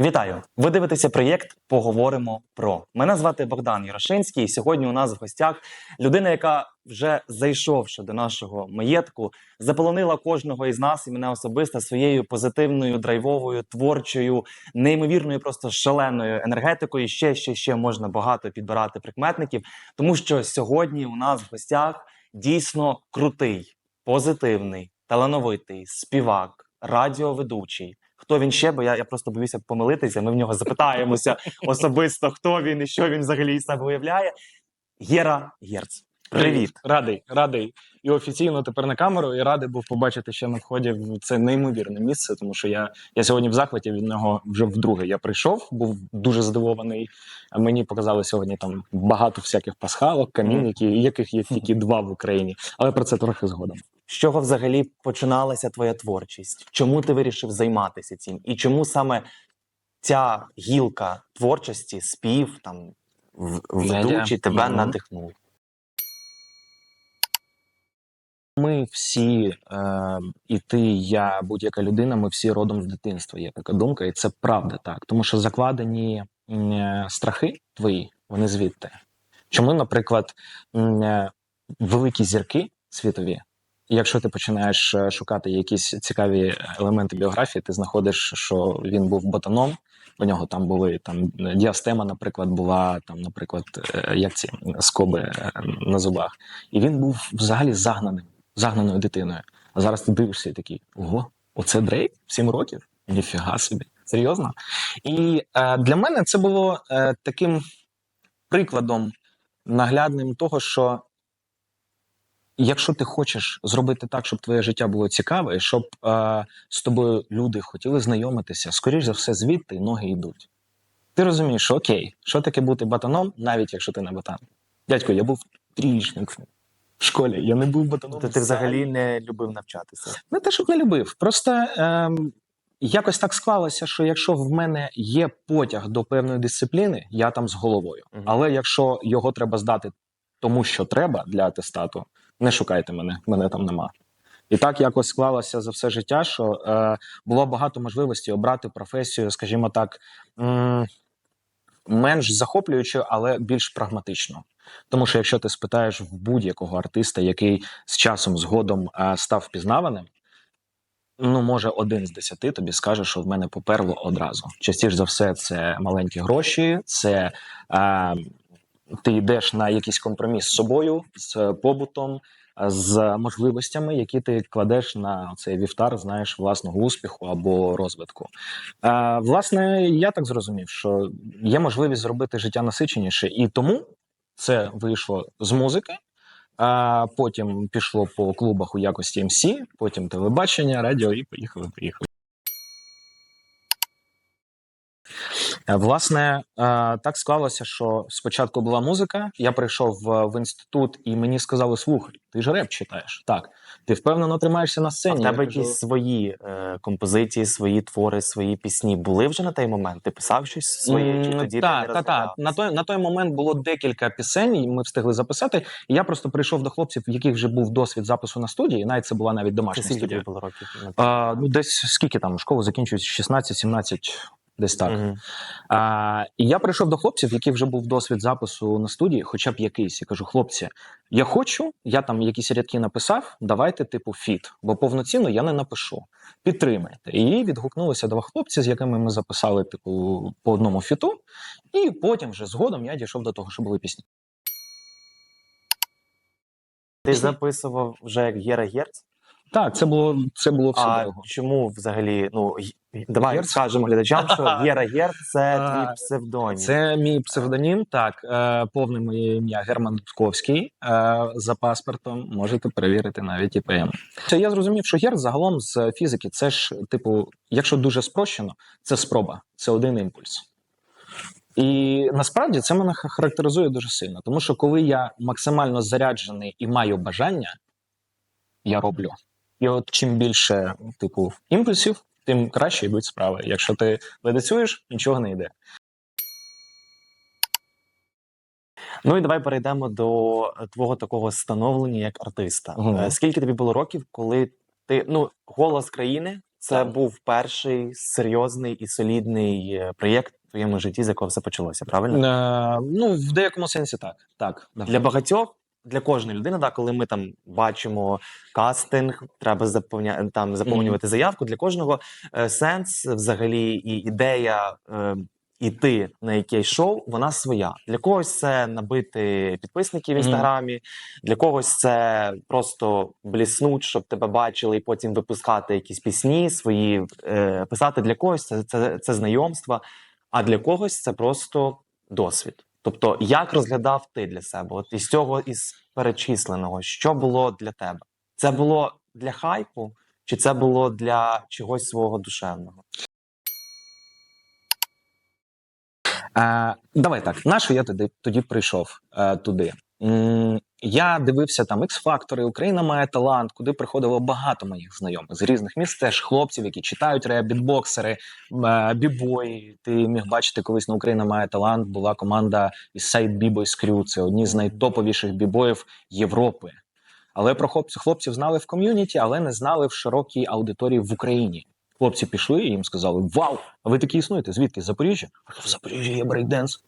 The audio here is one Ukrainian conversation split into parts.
Вітаю! Ви дивитеся проєкт Поговоримо про. Мене звати Богдан Ярошинський. І сьогодні у нас в гостях людина, яка вже зайшовши до нашого маєтку, заполонила кожного із нас і мене особисто своєю позитивною, драйвовою, творчою, неймовірною, просто шаленою енергетикою. Ще ще ще можна багато підбирати прикметників, тому що сьогодні у нас в гостях дійсно крутий, позитивний, талановитий співак, радіоведучий. Хто він ще? Бо я, я просто боюся помилитися. Ми в нього запитаємося особисто, хто він і що він взагалі із себе уявляє. Гера Герц. Привіт. Радий, радий. І офіційно тепер на камеру, і радий був побачити ще на вході в це неймовірне місце, тому що я, я сьогодні в захваті від нього вже вдруге. Я прийшов, був дуже здивований. Мені показали сьогодні там багато всяких пасхалок, камін, які, яких є тільки два в Україні. Але про це трохи згодом. З чого взагалі починалася твоя творчість? Чому ти вирішив займатися цим? І чому саме ця гілка творчості, спів, там в- ведучий тебе Мгм. Ми всі, е, і ти, і я, будь-яка людина, ми всі родом з дитинства. Є така думка, і це правда так. Тому що закладені е, страхи твої, вони звідти. Чому, наприклад, е, великі зірки світові, якщо ти починаєш е, шукати якісь цікаві елементи біографії, ти знаходиш, що він був ботаном. У нього там були там діастема, наприклад, була там, наприклад, е, як ці скоби е, на зубах, і він був взагалі загнаним, загнаною дитиною. А зараз ти дивишся і такий: ого, оце Дрейк? Сім років? Ніфіга собі, серйозно. І е, для мене це було е, таким прикладом наглядним того, що якщо ти хочеш зробити так, щоб твоє життя було цікаве, щоб е, з тобою люди хотіли знайомитися, скоріш за все, звідти ноги йдуть. Ти розумієш, окей, що таке бути батаном, навіть якщо ти не батан. Дядько, я був тріжник в школі, я не був батаном. Ти, ти взагалі не любив навчатися. Не те, щоб не любив. Просто ем, якось так склалося, що якщо в мене є потяг до певної дисципліни, я там з головою. Мгм. Але якщо його треба здати тому, що треба для атестату, не шукайте мене, мене там нема. І так якось склалося за все життя, що е, було багато можливостей обрати професію, скажімо так, м- менш захоплюючу, але більш прагматично. Тому що якщо ти спитаєш в будь-якого артиста, який з часом згодом став впізнаваним, ну може один з десяти тобі скаже, що в мене поперло одразу. Частіше за все, це маленькі гроші, це е, ти йдеш на якийсь компроміс з собою, з побутом, з можливостями, які ти кладеш на цей вівтар, знаєш, власного успіху або розвитку. Власне, я так зрозумів, що є можливість зробити життя насиченіше, і тому це вийшло з музики. А потім пішло по клубах у якості МС, потім телебачення, радіо і поїхали, поїхали. Е, Власне, е, так склалося, що спочатку була музика. Я прийшов в, в інститут, і мені сказали: слухай, ти ж реп читаєш. Так, ти впевнено тримаєшся на А сцені. в тебе кажу, якісь свої е, композиції, свої твори, свої пісні були вже на той момент? Ти писав щось своє? Чи тоді та, ти не та, та. На той, на той момент було декілька пісень, і ми встигли записати. І я просто прийшов до хлопців, в яких вже був досвід запису на студії. Навіть це була навіть домашня студія. було років? А, ну, десь скільки там школу закінчується 16-17, десь так. Мгм. А, і я прийшов до хлопців, яких вже був досвід запису на студії, хоча б якийсь. І кажу: хлопці, я хочу, я там якісь рядки написав, давайте, типу, фіт, бо повноцінно я не напишу. Підтримайте. І відгукнулися два хлопці, з якими ми записали, типу, по одному фіту. І потім вже згодом я дійшов до того, що були пісні. Ти записував вже як Гера Герц? Так, це було це було все А довго. чому взагалі? Ну давай Герц? скажемо глядачам, що Гера Герц це твій псевдонім. Це мій псевдонім. Так, е, повне моє ім'я Герман Дудковський. Е, за паспортом можете перевірити навіть ІПМ. Це я зрозумів, що герц загалом з фізики це ж, типу, якщо дуже спрощено, це спроба, це один імпульс. І насправді це мене характеризує дуже сильно, тому що коли я максимально заряджений і маю бажання, я роблю. І от чим більше, типу, імпульсів, тим краще йдуть справи. Якщо ти ледацюєш, нічого не йде. Ну і давай перейдемо до твого такого становлення як артиста. Е, Скільки тобі було років, коли ти ну голос країни це Так. був перший серйозний і солідний е, проєкт в твоєму житті, з якого все почалося, правильно? Е, ну, в деякому сенсі так. так. Для багатьох, для кожної людини, да, коли ми там бачимо кастинг, треба заповня... там, заповнювати заявку. Для кожного е, сенс взагалі і ідея. Е, Іти на якесь шоу, вона своя. Для когось це набити підписників в інстаграмі, для когось це просто бліснуть, щоб тебе бачили, і потім випускати якісь пісні свої, е, писати для когось це, це, це знайомства, а для когось це просто досвід. Тобто, як розглядав ти для себе? От із цього із перечисленого, що було для тебе? Це було для хайпу, чи це було для чогось свого душевного? Е, давай так. Нащо я тоді, тоді прийшов е, туди? Я дивився там X-фактори, Україна має талант, куди приходило багато моїх знайомих з різних міст, теж хлопців, які читають реп, бітбоксери, е, бібої. Ти міг бачити, колись на Україна має талант. Була команда із сайт Бібойс Crew. Це одні з найтоповіших бібоїв Європи. Але про хлопців, хлопців знали в ком'юніті, але не знали в широкій аудиторії в Україні. Хлопці пішли і їм сказали: Вау! А ви такі існуєте? Звідки? Запоріжжя? В Запоріжжі є брейкденс.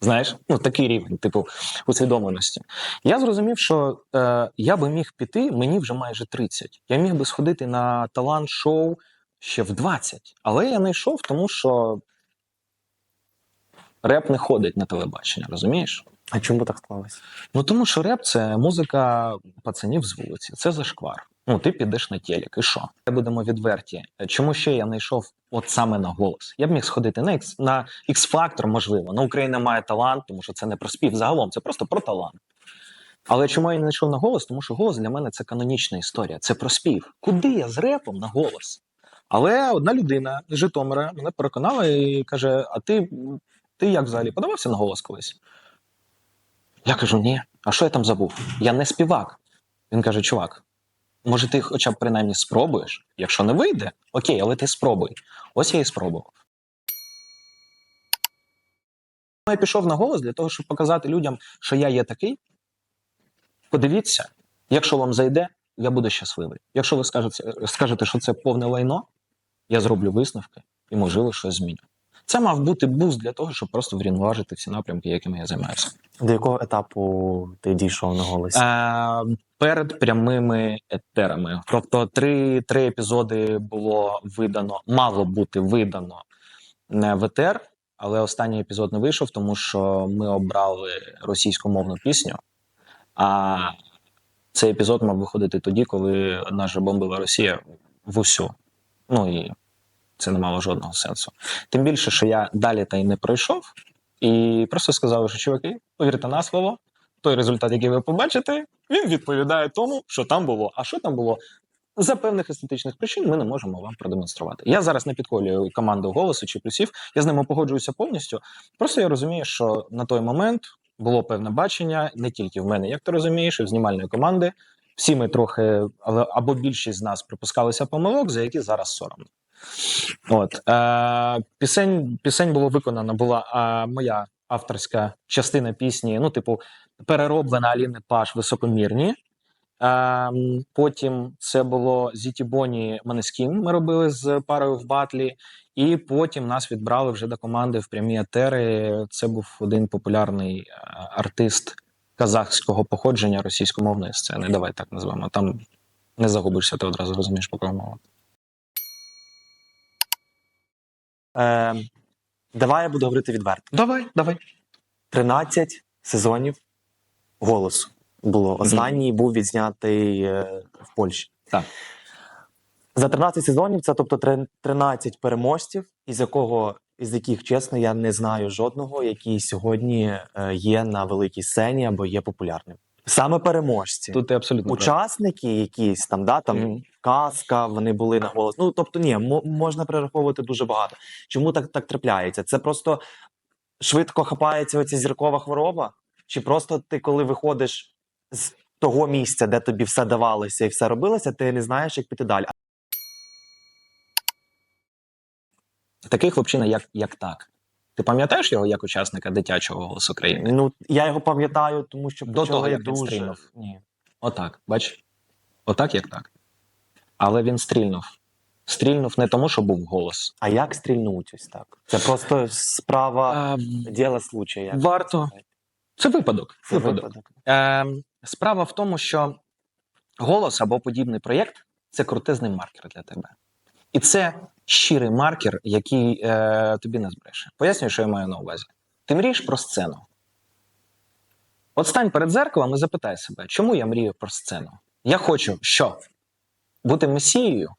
Знаєш, ну такий рівень, типу, усвідомленості. Я зрозумів, що е, я би міг піти, мені вже майже 30. Я міг би сходити на талант-шоу ще в 20. Але я не йшов, тому що реп не ходить на телебачення, розумієш? А чому так склалося? Ну тому що реп це музика пацанів з вулиці, це зашквар. Ну, ти підеш на телек, і що? Будемо відверті. Чому ще я не йшов от саме на голос? Я б міг сходити на X, на X-Factor, можливо. На Україна має талант, тому що це не про спів загалом, це просто про талант. Але чому я не йшов на голос? Тому що голос для мене це канонічна історія, це про спів. Куди я з репом на голос? Але одна людина з Житомира мене переконала і каже: А ти, ти як взагалі подавався на голос колись? Я кажу, ні. А що я там забув? Я не співак. Він каже: чувак, може, ти хоча б принаймні спробуєш? Якщо не вийде, окей, але ти спробуй. Ось я і спробував. Я пішов на голос для того, щоб показати людям, що я є такий. Подивіться, якщо вам зайде, я буду щасливий. Якщо ви скажете, скажете, що це повне лайно, я зроблю висновки і, можливо, щось зміню. Це мав бути буст для того, щоб просто врівноважити всі напрямки, якими я займаюся. До якого етапу ти дійшов на голос? Е, перед прямими етерами. Тобто, три, три епізоди було видано, мало бути видано не в етер, але останній епізод не вийшов, тому що ми обрали російськомовну пісню. А цей епізод мав виходити тоді, коли же бомбила Росія в усю. Ну і це не мало жодного сенсу. Тим більше, що я далі та й не пройшов, і просто сказали, що чуваки, повірте на слово, той результат, який ви побачите, він відповідає тому, що там було. А що там було? За певних естетичних причин ми не можемо вам продемонструвати. Я зараз не підколюю команду голосу чи плюсів. Я з ними погоджуюся повністю. Просто я розумію, що на той момент було певне бачення не тільки в мене, як ти розумієш, і в знімальної команди. Всі ми трохи, але або більшість з нас припускалися помилок, за які зараз соромно. От е, пісень, пісень було виконано, була е, моя авторська частина пісні, ну, типу, перероблена Аліни Паш високомірні. Е, потім це було Зіті Боні Манескін. Ми робили з парою в батлі. І потім нас відбрали вже до команди в прямі етери. Це був один популярний е, артист казахського походження російськомовної сцени. Давай так назвемо. Там не загубишся, ти одразу розумієш, про кого мова. Е, давай я буду говорити відверто. Давай, давай. 13 сезонів голосу було. Останній був відзнятий е, в Польщі. Так. За 13 сезонів це тобто 13 переможців, із якого із яких, чесно, я не знаю жодного, який сьогодні е, є на великій сцені або є популярним. Саме переможці. Тут ти абсолютно. Учасники якісь там, да, там Мгм. казка, вони були на голос. Ну тобто, ні, мо- можна перераховувати дуже багато. Чому так так трапляється? Це просто швидко хапається оця зіркова хвороба? Чи просто ти, коли виходиш з того місця, де тобі все давалося і все робилося, ти не знаєш, як піти далі. Такий хлопчина, як, як так. Ти пам'ятаєш його як учасника дитячого голосу України? Ну я його пам'ятаю, тому що До того, як він стрільнув. Ні. Отак, бач? Отак, як так. Але він стрільнув Стрільнув не тому, що був голос. А як стрільнуть ось так? Це просто справа А, діла случая. Варто. це випадок. Це випадок. випадок. Е, справа в тому, що голос або подібний проєкт це крутезний маркер для тебе. І це щирий маркер, який е, тобі не збреше. Пояснюю, що я маю на увазі. Ти мрієш про сцену. От стань перед зеркалом і запитай себе, чому я мрію про сцену? Я хочу що? Бути месією,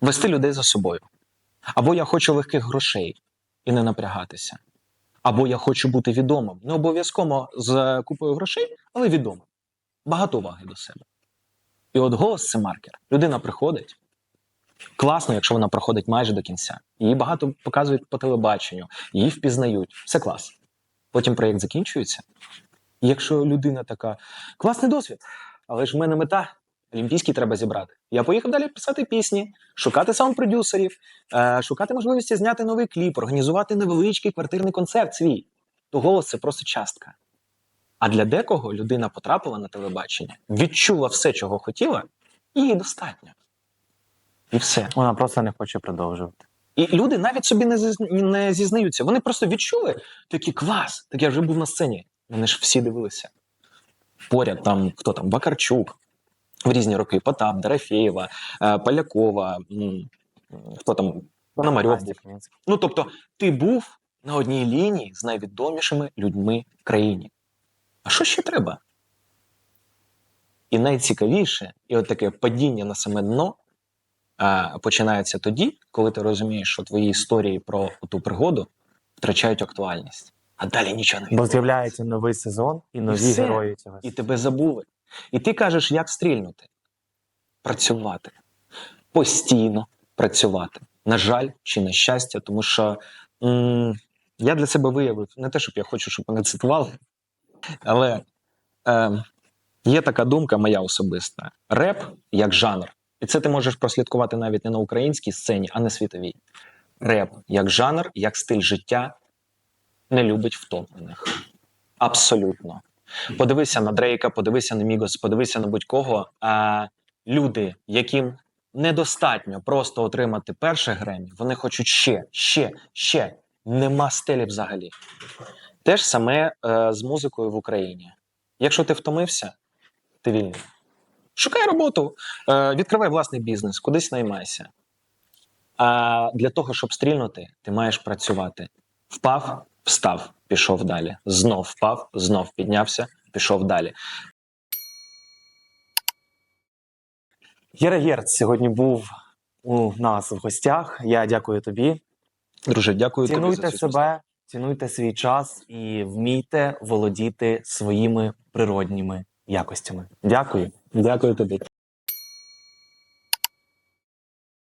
вести людей за собою. Або я хочу легких грошей і не напрягатися. Або я хочу бути відомим. Не обов'язково з купою грошей, але відомим. Багато уваги до себе. І от голос це маркер. Людина приходить. Класно, якщо вона проходить майже до кінця. Її багато показують по телебаченню, її впізнають. Все клас. Потім проєкт закінчується. І якщо людина така, класний досвід, але ж в мене мета. Олімпійський треба зібрати. Я поїхав далі писати пісні, шукати саунд-продюсерів, е, шукати можливості зняти новий кліп, організувати невеличкий квартирний концерт свій. То голос це просто частка. А для декого людина потрапила на телебачення, відчула все, чого хотіла, і їй достатньо. І все. Вона просто не хоче продовжувати. І люди навіть собі не, зізн- не зізнаються. Вони просто відчули такі клас. Так я вже був на сцені. Вони ж всі дивилися. Поряд там хто там, Бакарчук, в різні роки, Потап, Дорофєєва, е, Полякова, хто там, Пономарьов. Ну тобто, ти був на одній лінії з найвідомішими людьми в країні. А що ще треба? І найцікавіше, і от таке падіння на саме дно починається тоді, коли ти розумієш, що твої історії про ту пригоду втрачають актуальність. А далі нічого не Бо з'являється новий сезон і нові все. герої цього. І тебе забули. І ти кажеш, як стрільнути? Працювати. Постійно працювати. На жаль, чи на щастя, тому що м- я для себе виявив не те, щоб я хочу, щоб мене цитували, але е, є така думка моя особиста: реп як жанр. І це ти можеш прослідкувати навіть не на українській сцені, а на світовій. Реп як жанр, як стиль життя не любить втомлених. Абсолютно. Подивися на Дрейка, подивися на Мігос, подивися на будь-кого. А люди, яким недостатньо просто отримати перше Гремі, вони хочуть ще, ще, ще. Нема стелі взагалі. Те ж саме е, з музикою в Україні. Якщо ти втомився, ти вільний. Шукай роботу, е, відкривай власний бізнес, кудись наймайся. А для того, щоб стрільнути, ти маєш працювати. Впав, встав, пішов далі. Знов впав, знов піднявся, пішов далі. Єра Герц сьогодні був у нас в гостях. Я дякую тобі. Друже, дякую тобі Цінуйте за цю себе, цінуйте свій час і вмійте володіти своїми природніми якостями. Дякую. Дякую тобі.